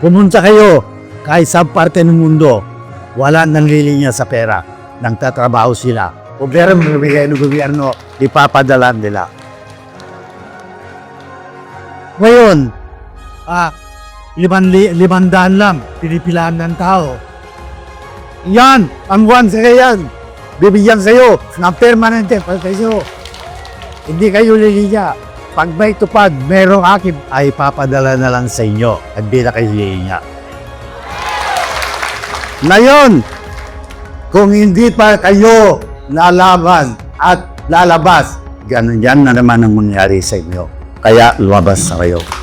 Pumunta kayo kahit sa parte ng mundo, wala nang lilinya sa pera. Nagtatrabaho sila. Kung pera magbibigay ng gobyerno, ipapadala nila. Ngayon, ah, liman, li, limandaan lang, pinipilaan ng tao. Yan, ang one sa yan. Bibigyan sa'yo ng permanente sa'yo. Hindi kayo lilinya. Pag may tupad, merong akib, ay papadala na lang sa inyo at di na kayo. Ngayon, kung hindi pa kayo lalaban at lalabas, ganun yan na naman ang mangyari sa inyo. Kaya lumabas na kayo.